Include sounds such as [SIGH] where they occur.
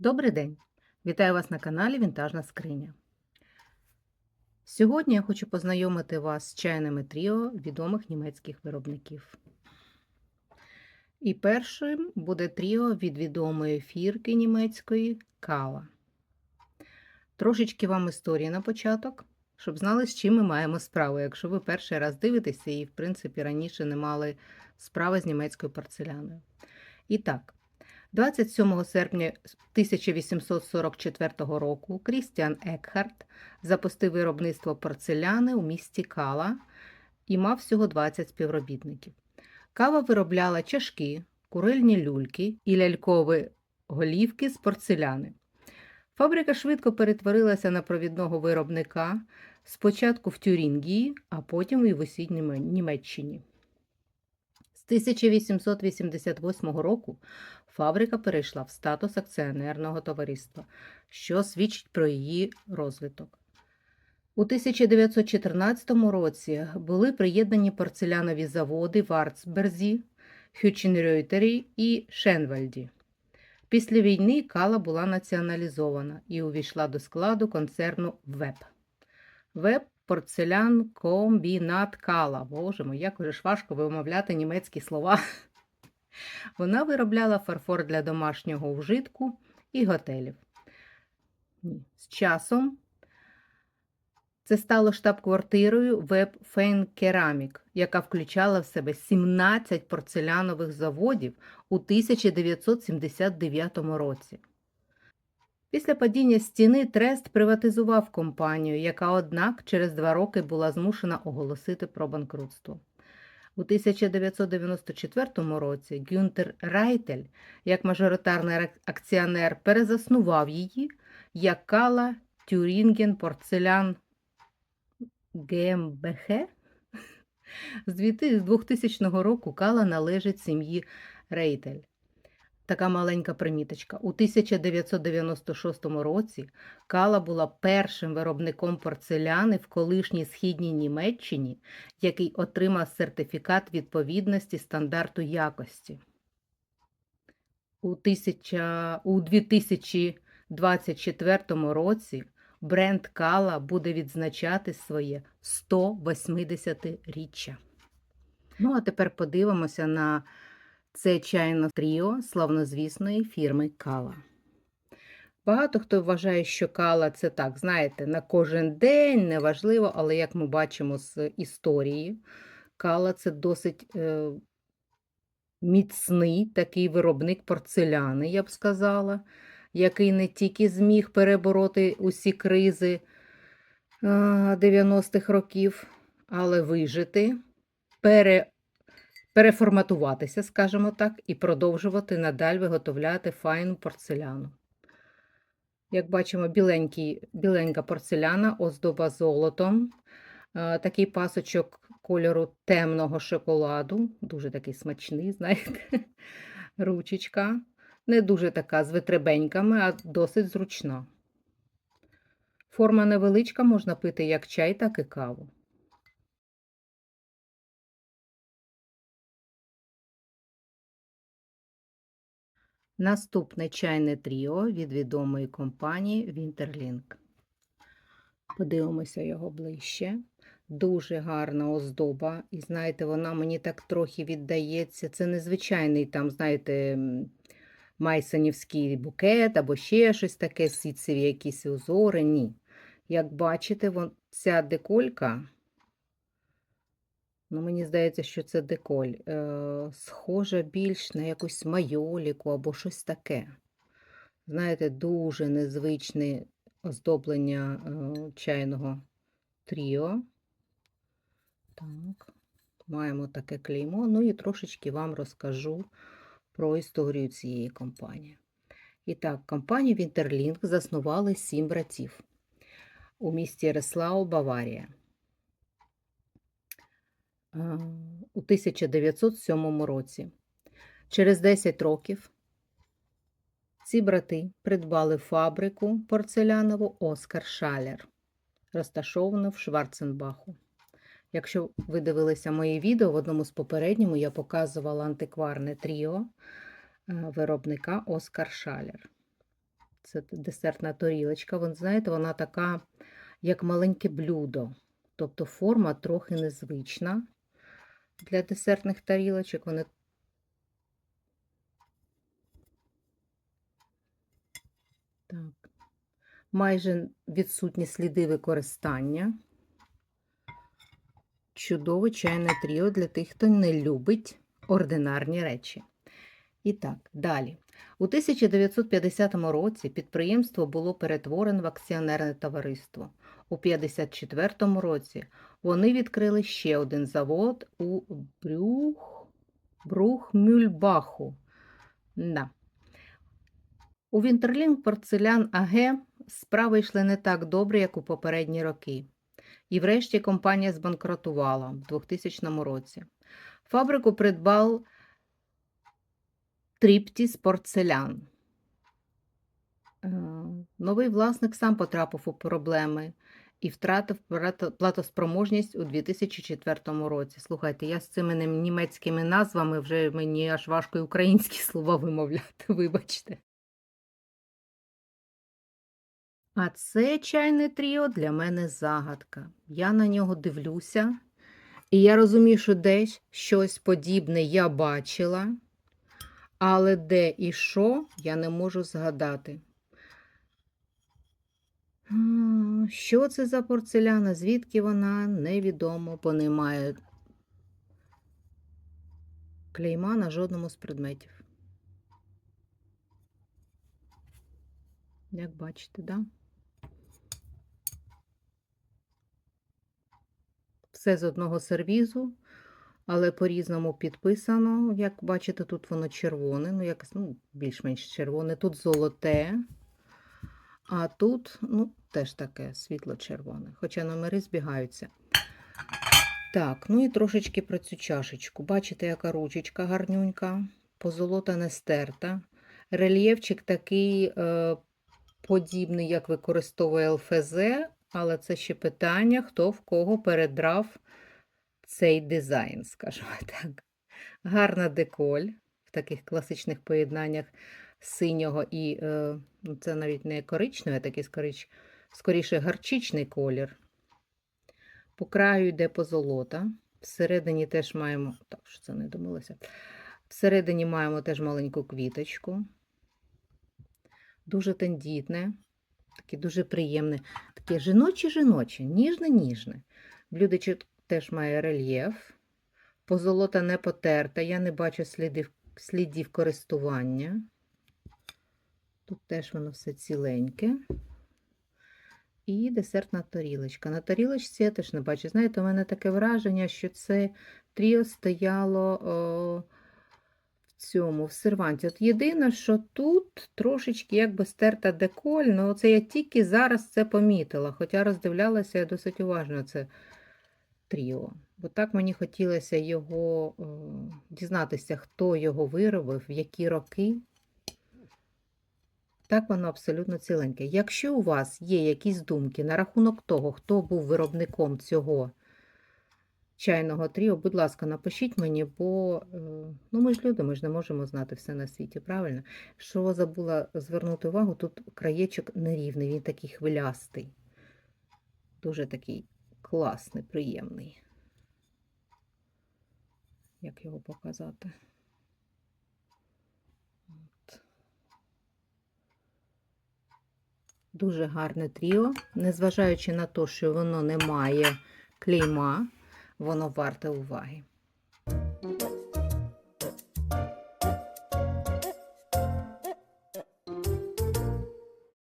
Добрий день! Вітаю вас на каналі Вінтажна скриня. Сьогодні я хочу познайомити вас з чайними тріо відомих німецьких виробників. І першим буде тріо від відомої фірки німецької Кала. Трошечки вам історії на початок, щоб знали, з чим ми маємо справу, якщо ви перший раз дивитеся і, в принципі, раніше не мали справи з німецькою порцеляною. І так, 27 серпня 1844 року Крістіан Екхарт запустив виробництво порцеляни у місті Кала і мав всього 20 співробітників. Кава виробляла чашки, курильні люльки і лялькові голівки з порцеляни. Фабрика швидко перетворилася на провідного виробника спочатку в Тюрінгії, а потім і в усій Німеччині. З 1888 року фабрика перейшла в статус акціонерного товариства, що свідчить про її розвиток. У 1914 році були приєднані порцелянові заводи в Арцберзі, Хюченрюйтері і Шенвальді. Після війни кала була націоналізована і увійшла до складу концерну ВЕП. ВЕП порцелян комбінат кала. Боже мой, як уже ж важко вимовляти німецькі слова. [LAUGHS] Вона виробляла фарфор для домашнього вжитку і готелів. З часом це стало штаб-квартирою Web Fein Керамік, яка включала в себе 17 порцелянових заводів у 1979 році. Після падіння стіни Трест приватизував компанію, яка, однак, через два роки була змушена оголосити про банкрутство. У 1994 році Гюнтер Райтель, як мажоритарний акціонер, перезаснував її як Кала Тюрінген Порцелян ГМБХ. З 2000 року Кала належить сім'ї Рейтель. Така маленька приміточка. У 1996 році Кала була першим виробником порцеляни в колишній східній Німеччині, який отримав сертифікат відповідності стандарту якості. У, тисяча... у 2024 році бренд Кала буде відзначати своє 180-річчя. Ну, а тепер подивимося на це чайно тріо славнозвісної фірми Кала. Багато хто вважає, що кала це так, знаєте, на кожен день неважливо, але як ми бачимо з історії, кала це досить е, міцний такий виробник порцеляни, я б сказала, який не тільки зміг перебороти усі кризи е, 90-х років, але вижити, пере переформатуватися, скажімо так, і продовжувати надалі виготовляти файну порцеляну. Як бачимо, біленький, біленька порцеляна, оздоба золотом, такий пасочок кольору темного шоколаду, дуже такий смачний, [LAUGHS] знаєте, ручечка. Не дуже така з витребеньками, а досить зручна. Форма невеличка, можна пити як чай, так і каву. Наступне чайне тріо від відомої компанії Winterlink. Подивимося його ближче. Дуже гарна оздоба. І знаєте, вона мені так трохи віддається. Це незвичайний там, знаєте, майсонівський букет або ще щось таке, сітцеві якісь узори. Ні. Як бачите, ця деколька. Ну, Мені здається, що це деколь. Е, Схожа більш на якусь майоліку або щось таке. Знаєте, дуже незвичне оздоблення е, чайного тріо. Так, маємо таке клеймо. Ну і трошечки вам розкажу про історію цієї компанії. І так, компанію Winterlink заснували сім братів у місті Реслау, Баварія у 1907 році. Через 10 років ці брати придбали фабрику порцелянову Оскар Шалер, розташовану в Шварценбаху. Якщо ви дивилися моє відео, в одному з попередньому я показувала антикварне тріо виробника Оскар Шалер. Це десертна тарілочка. Вон, знаєте, вона така, як маленьке блюдо. Тобто форма трохи незвична для десертних тарілочок. Вони так. Майже відсутні сліди використання. Чудове чайне тріо для тих, хто не любить ординарні речі. І так, далі. У 1950 році підприємство було перетворено в акціонерне товариство. У 1954 році вони відкрили ще один завод у Брюх... Брухмюльбаху. Да. У Вінтерлінг Порцелян АГ справи йшли не так добре, як у попередні роки. І врешті компанія збанкрутувала в 2000 році. Фабрику придбав Тріптіс Порцелян. Е, Новий власник сам потрапив у проблеми і втратив платоспроможність у 2004 році. Слухайте, я з цими німецькими назвами вже мені аж важко і українські [LAUGHS] слова вимовляти, вибачте. А це чайне тріо для мене загадка. Я на нього дивлюся, і я розумію, що десь щось подібне я бачила, але де і що, я не можу згадати. Що це за порцеляна? Звідки вона? Невідомо, бо немає клейма на жодному з предметів. Як бачите, да? Все з одного сервізу, але по-різному підписано. Як бачите, тут воно червоне, ну якось ну, більш-менш червоне. Тут золоте, а тут ну, теж таке світло-червоне, хоча номери збігаються. Так, ну і трошечки про цю чашечку. Бачите, яка ручечка гарнюнька, позолота не стерта. Рельєфчик такий е, подібний, як використовує ЛФЗ, але це ще питання, хто в кого передрав цей дизайн, скажімо так. Гарна деколь в таких класичних поєднаннях синього і е, ну, це навіть не коричневий, а такий скоріш, скоріше гарчичний колір. По краю йде позолота. Всередині теж маємо. Так, що це не домилося. Всередині маємо теж маленьку квіточку. Дуже тендітне, таке дуже приємне, таке жіноче-жіноче, ніжне-ніжне. Блюдечко теж має рельєф. Позолота не потерта, я не бачу слідів, слідів користування. Тут теж воно все ціленьке. І десертна тарілочка. На тарілочці я теж не бачу. Знаєте, у мене таке враження, що це тріо стояло о, в цьому, в серванті. От єдине, що тут трошечки якби стерта деколь, ну це я тільки зараз це помітила, хоча роздивлялася я досить уважно це тріо. Бо так мені хотілося його о, дізнатися, хто його виробив, в які роки. Так воно абсолютно ціленьке. Якщо у вас є якісь думки на рахунок того, хто був виробником цього чайного тріо, будь ласка, напишіть мені, бо е, ну, ми ж люди, ми ж не можемо знати все на світі, правильно? Що забула звернути увагу, тут краєчок нерівний, він такий хвилястий. Дуже такий класний, приємний. Як його показати? Дуже гарне тріо, незважаючи на те, що воно не має клейма, воно варте уваги.